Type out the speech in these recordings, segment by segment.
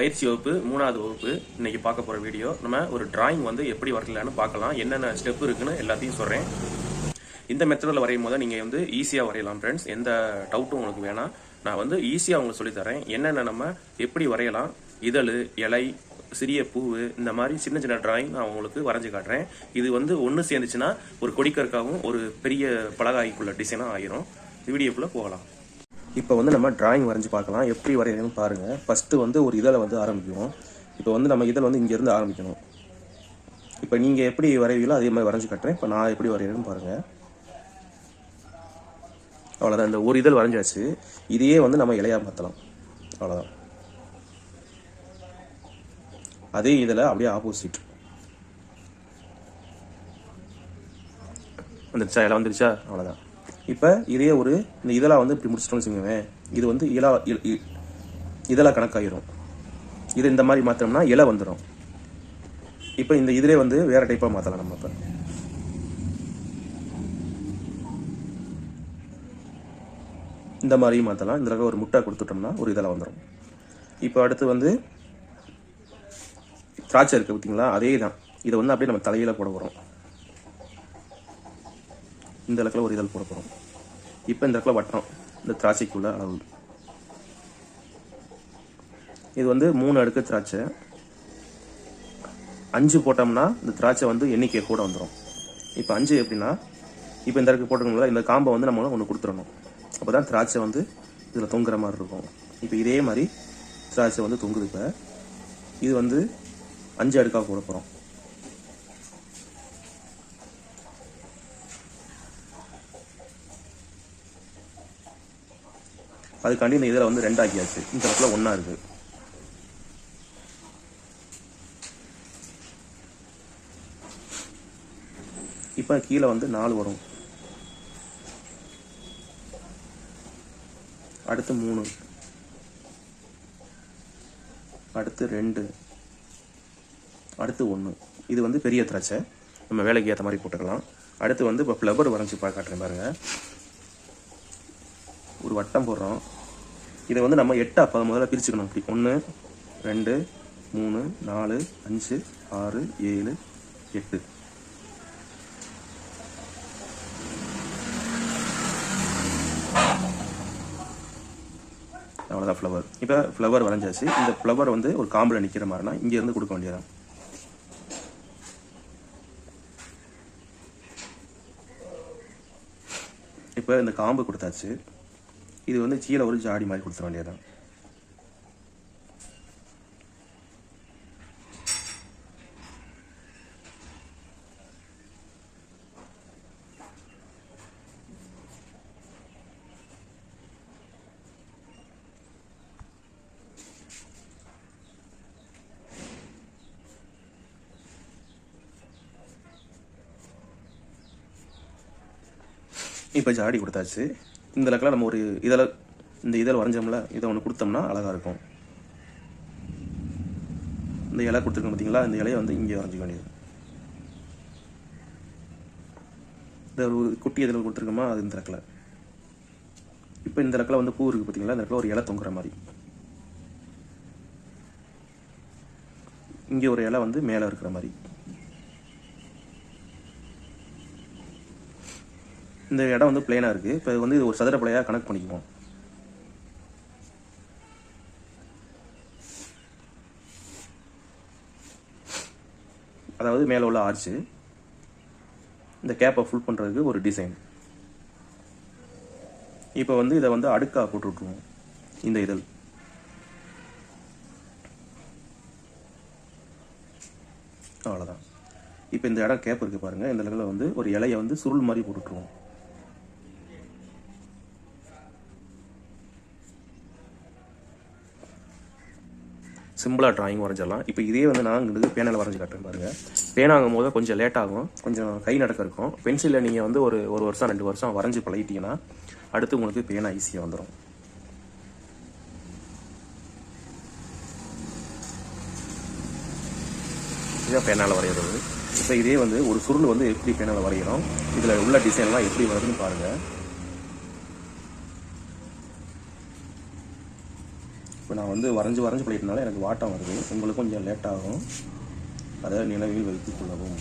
பயிற்சி வகுப்பு மூணாவது வகுப்பு இன்னைக்கு பார்க்க போற வீடியோ நம்ம ஒரு டிராயிங் வந்து எப்படி வரையலாம்னு பார்க்கலாம். என்னென்ன ஸ்டெப் இருக்குன்னு எல்லாத்தையும் சொல்றேன். இந்த மெத்தடில் வரையும் போது நீங்கள் வந்து ஈஸியாக வரையலாம் ஃப்ரெண்ட்ஸ் எந்த டவுட்டும் உங்களுக்கு வேணாம். நான் வந்து ஈஸியாக உங்களுக்கு சொல்லித் தரேன் என்னென்ன நம்ம எப்படி வரையலாம்? இதழ் இலை சிறிய பூவு இந்த மாதிரி சின்ன சின்ன டிராயிங் நான் உங்களுக்கு வரைஞ்சு காட்டுறேன். இது வந்து ஒன்று சேர்ந்துச்சுன்னா ஒரு கொடிக்கற்காகவும் ஒரு பெரிய பலகாய்க்குள்ள டிசைனாக ஆயிரும். வீடியோக்குள்ளே போகலாம். இப்போ வந்து நம்ம டிராயிங் வரைஞ்சு பார்க்கலாம். எப்படி வரையணும்னு பாருங்கள் ஃபஸ்ட்டு வந்து ஒரு இதழை வந்து ஆரம்பிக்குவோம். இப்போ வந்து நம்ம இதழ் வந்து இங்கேருந்து ஆரம்பிக்கணும். இப்போ நீங்கள் எப்படி வரைவீங்களோ அதே மாதிரி வரைஞ்சு கட்டுறேன். இப்போ நான் எப்படி வரைகிறேன்னு பாருங்கள் அவ்வளோதான் இந்த ஒரு இதழ் வரைஞ்சாச்சு. இதையே வந்து நம்ம இலையாக மாற்றலாம் அவ்வளோதான் அதே இதில் அப்படியே ஆப்போசிட் வந்துருச்சா? இலை வந்துருச்சா? அவ்வளோதான் இப்போ இதே ஒரு இந்த இதெல்லாம் வந்து இப்படி முடிச்சிட்டோம்னு வச்சுக்கோங்க இது வந்து இலா இ- இதெல்லாம் கணக்காயிரும். இது இந்த மாதிரி மாற்றோம்னா இலை வந்துடும் இப்போ இந்த இதிலே வந்து வேற டைப்பாக மாற்றலாம் நம்ம இப்போ. இந்த மாதிரியும் மாற்றலாம் இந்த தடவை ஒரு முட்டை கொடுத்துட்டோம்னா ஒரு இதெல்லாம் வந்துடும் இப்போ அடுத்து வந்து திராட்சை இருக்குது பார்த்தீங்களா அதே தான். இதை வந்து அப்படியே நம்ம தலையில் போட போகிறோம் இந்த இடத்துல ஒரு இதழ் போட போகிறோம் இப்போ இந்த இடத்துல வட்டம் இந்த திராட்சைக்குள்ள அளவு. இது வந்து மூணு அடுக்கு திராட்சை. அஞ்சு போட்டோம்னா இந்த திராட்சை வந்து எண்ணிக்கை கூட வந்துடும் இப்போ அஞ்சு எப்படின்னா இப்போ இந்த இடத்துக்கு போட்டுருங்களா இந்த காம்பை வந்து நம்ம ஒன்று கொடுத்துடணும். அப்போ தான் திராட்சை வந்து இதில் தொங்குற மாதிரி இருக்கும். இப்போ இதே மாதிரி திராட்சை வந்து தொங்குது இப்போ. இது வந்து அஞ்சு அடுக்காக போட போகிறோம் அதுக்காண்டி இந்த இதில் வந்து ரெண்டாக்கியாச்சு. இந்த இடத்துல ஒன்றா இருக்கு. இப்போ கீழே வந்து நாலு வரும். அடுத்து மூணு. அடுத்து ரெண்டு. அடுத்து ஒன்று இது வந்து பெரிய திராட்சை. நம்ம வேலைக்கு ஏற்ற மாதிரி போட்டுக்கலாம். அடுத்து வந்து இப்போ ஃப்ளவர் வரைஞ்சி பா காட்டுறேன் பாருங்கள் ஒரு வட்டம் போடுறோம். இதை வந்து நம்ம எட்டு அப்போ முதல்ல பிரிச்சுக்கணும் அப்படி. ஒன்று ரெண்டு மூணு நாலு அஞ்சு ஆறு ஏழு எட்டு. அவ்வளோதான் ஃப்ளவர் இப்போ ஃப்ளவர் வரைஞ்சாச்சு. இந்த ஃப்ளவர் வந்து ஒரு காம்பில் நிற்கிற மாதிரினா இங்கேருந்து கொடுக்க வேண்டியதான் இப்போ இந்த காம்பு கொடுத்தாச்சு. இது வந்து கீழே ஒரு ஜாடி மாதிரி கொடுத்துட வேண்டியதான் இப்போ ஜாடி கொடுத்தாச்சு. இந்த இடத்துல நம்ம ஒரு இதில் இந்த இதில் வரைஞ்சோம்ல இதை ஒன்று கொடுத்தோம்னா அழகாக இருக்கும். இந்த இலை கொடுத்துருக்கோம் பார்த்தீங்களா இந்த இலையை வந்து இங்கே வரைஞ்சிக்க வேண்டியது. இந்த ஒரு குட்டி இதில் கொடுத்துருக்கோமா? அது இந்த இடத்துல இப்போ இந்த இடத்துல வந்து பூ இருக்குது பார்த்தீங்களா இந்த இடத்துல ஒரு இலை தொங்குற மாதிரி. இங்கே ஒரு இலை வந்து மேலே இருக்கிற மாதிரி. இந்த இடம் வந்து பிளேனாக இருக்குது இப்போ வந்து இது ஒரு சதுர பிள்ளையாக கணக்கு பண்ணிக்குவோம். அதாவது மேலே உள்ள ஆர்ச்சு இந்த கேப்பை ஃபுல் பண்ணுறதுக்கு ஒரு டிசைன் இப்போ வந்து இதை வந்து அடுக்காக போட்டு விட்ருவோம் இந்த இதழ். அவ்வளோதான் இப்போ இந்த இடம் கேப் இருக்குது பாருங்கள் இந்த இடத்துல வந்து ஒரு இலையை வந்து சுருள் மாதிரி போட்டுட்ருவோம் சிம்பிளாக டிராயிங் வரைஞ்சிடலாம். இப்போ இதே வந்து நான் உங்களுக்கு பேனாவில் வரைஞ்சி காட்டுறேன் பாருங்கள் பேனாகும் போது கொஞ்சம் லேட் ஆகும். கொஞ்சம் கை நடக்க இருக்கும். பென்சிலில் நீங்கள் வந்து ஒரு ஒரு வருஷம் ரெண்டு வருஷம் வரைஞ்சி பழகிட்டீங்கன்னா அடுத்து உங்களுக்கு பேனா ஈஸியாக வந்துடும் இதுதான் பேனால் வரைகிறது இப்போ இதே வந்து ஒரு சுருள் வந்து எப்படி பேனால் வரைகிறோம் இதில் உள்ள டிசைன்லாம் எப்படி வருதுன்னு பாருங்கள் இப்போ நான் வந்து வரைஞ்சி வரைஞ்சி பழகிட்டனால எனக்கு வாட்டம் வருது. உங்களுக்கு கொஞ்சம் லேட் ஆகும். அதை நினைவில் வைத்துக் கொள்ளவும்.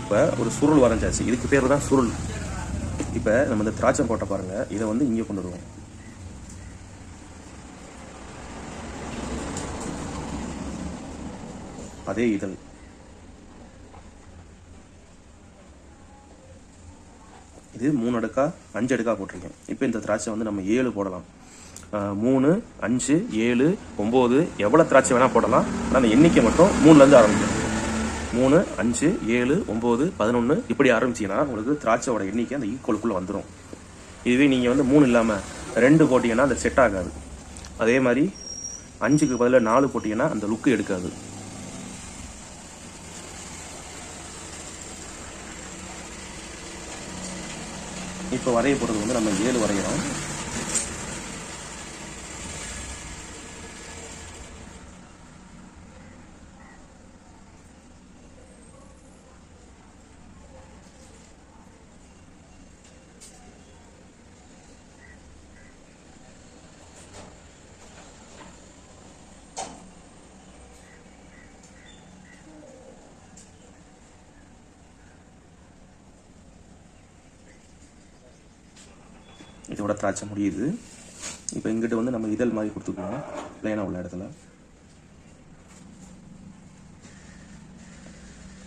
இப்போ ஒரு சுருள் வரைஞ்சாச்சு. இதுக்கு பேர் தான் சுருள். இப்போ நம்ம இந்த திராட்சை போட்ட பாருங்கள் இதை வந்து இங்கே கொண்டு வருவோம். அதே இதழ். இது மூணு அடுக்கா அஞ்சு அடுக்கா போட்டிருக்கேன் இப்போ இந்த திராட்சை வந்து நம்ம ஏழு போடலாம். மூணு அஞ்சு ஏழு ஒம்பது எவ்வளோ திராட்சை வேணால் போடலாம். ஆனால் அந்த எண்ணிக்கை மட்டும் மூணுலேருந்து ஆரம்பிக்கும் மூணு அஞ்சு ஏழு ஒம்பது பதினொன்று இப்படி ஆரம்பிச்சீங்கன்னா உங்களுக்கு திராட்சையோட எண்ணிக்கை அந்த ஈக்குவலுக்குள்ளே வந்துடும் இதுவே நீங்கள் வந்து மூணு இல்லாமல் ரெண்டு போட்டிங்கன்னா அந்த செட் ஆகாது. அதே மாதிரி அஞ்சுக்கு பதிலாக நாலு போட்டிங்கன்னா அந்த லுக்கு எடுக்காது. இப்போ வரைய போகிறது வந்து நம்ம ஏழு வரைகிறோம் இதோட திராட்சை முடியுது இப்போ இங்கிட்ட வந்து நம்ம இதழ் மாதிரி கொடுத்துக்கணும் பிளேனாக உள்ள இடத்துல.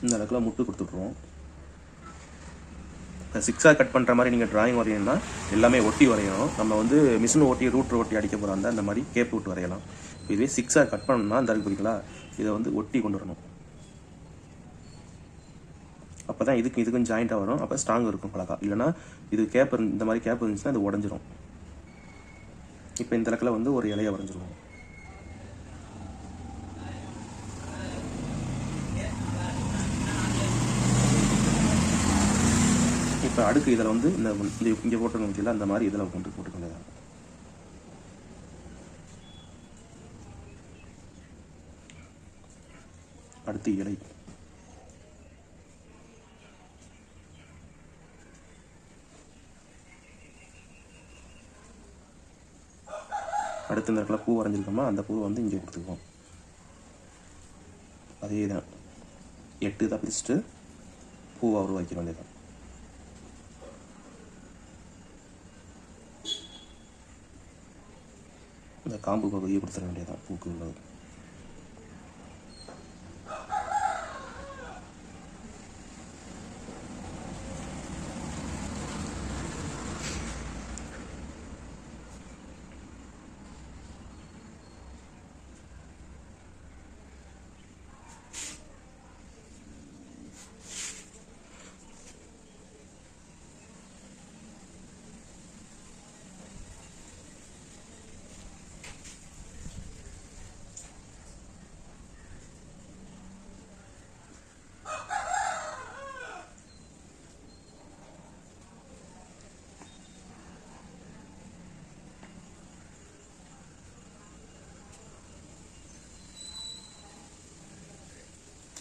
இந்த அளவுக்குலாம் முட்டு கொடுத்துட்ருவோம் இப்போ சிக்ஸாக கட் பண்ணுற மாதிரி நீங்கள் டிராயிங் வரையணும்னா எல்லாமே ஒட்டி வரையணும். நம்ம வந்து மிஷின் ஓட்டி ரூட் ஓட்டி அடிக்க போகிறோம் அந்த அந்த மாதிரி கேப் விட்டு வரையலாம். இதுவே சிக்ஸாக கட் பண்ணணும்னா அந்த அளவுக்கு பார்த்தீங்களா இதை வந்து ஒட்டி கொண்டு வரணும். அப்போ தான் இதுக்கும் இதுக்கும் ஜாயிண்ட்டாக வரும். அப்போ ஸ்ட்ராங் இருக்கும் பழக்கா இல்லைனா இது கேப் இருந்து- இந்த மாதிரி கேப் இருந்துச்சுன்னா அது உடஞ்சிரும். இப்போ இந்த இடத்துல வந்து ஒரு இலையை வரைஞ்சிருவோம் இப்போ அடுக்கு இதில் வந்து இந்த இங்கே போட்டுருங்க பற்றியில் அந்த மாதிரி இதில் கொண்டு போட்டுக்கொண்டு அடுத்து இலை. அடுத்து இந்த இடத்துல பூ வரைஞ்சிருக்கோமா அந்த பூவை வந்து இங்கே கொடுத்துக்குவோம். அதே தான் எட்டு தான் பூவை உருவாக்கிற வேண்டியதான் இந்த காம்பு பகுதியை கொடுத்துட வேண்டியதான் பூக்கு உள்ளது.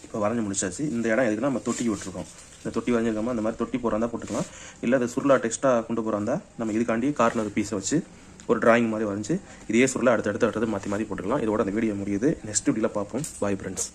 இப்போ வரைஞ்சி முடிச்சாச்சு. இந்த இடம் எதுக்குன்னா நம்ம தொட்டி விட்டுருக்கோம். இந்த தொட்டி வரைஞ்சிருக்கோமா அந்த மாதிரி தொட்டி போகிறாந்தா போட்டுக்கலாம். இல்லை அது சுருளா டெக்ஸ்ட்டாக கொண்டு போகிறாந்தா நம்ம இதுக்காண்டி கார்னர் பீஸை வச்சு ஒரு டிராயிங் மாதிரி வரைஞ்சி இதே சுருளை அடுத்தடுத்து அடுத்தது மாற்றி மாற்றி போட்டுக்கலாம். இதோட அந்த வீடியோ முடியுது. நெக்ஸ்ட் வீடியோவில் பார்ப்போம். Bye friends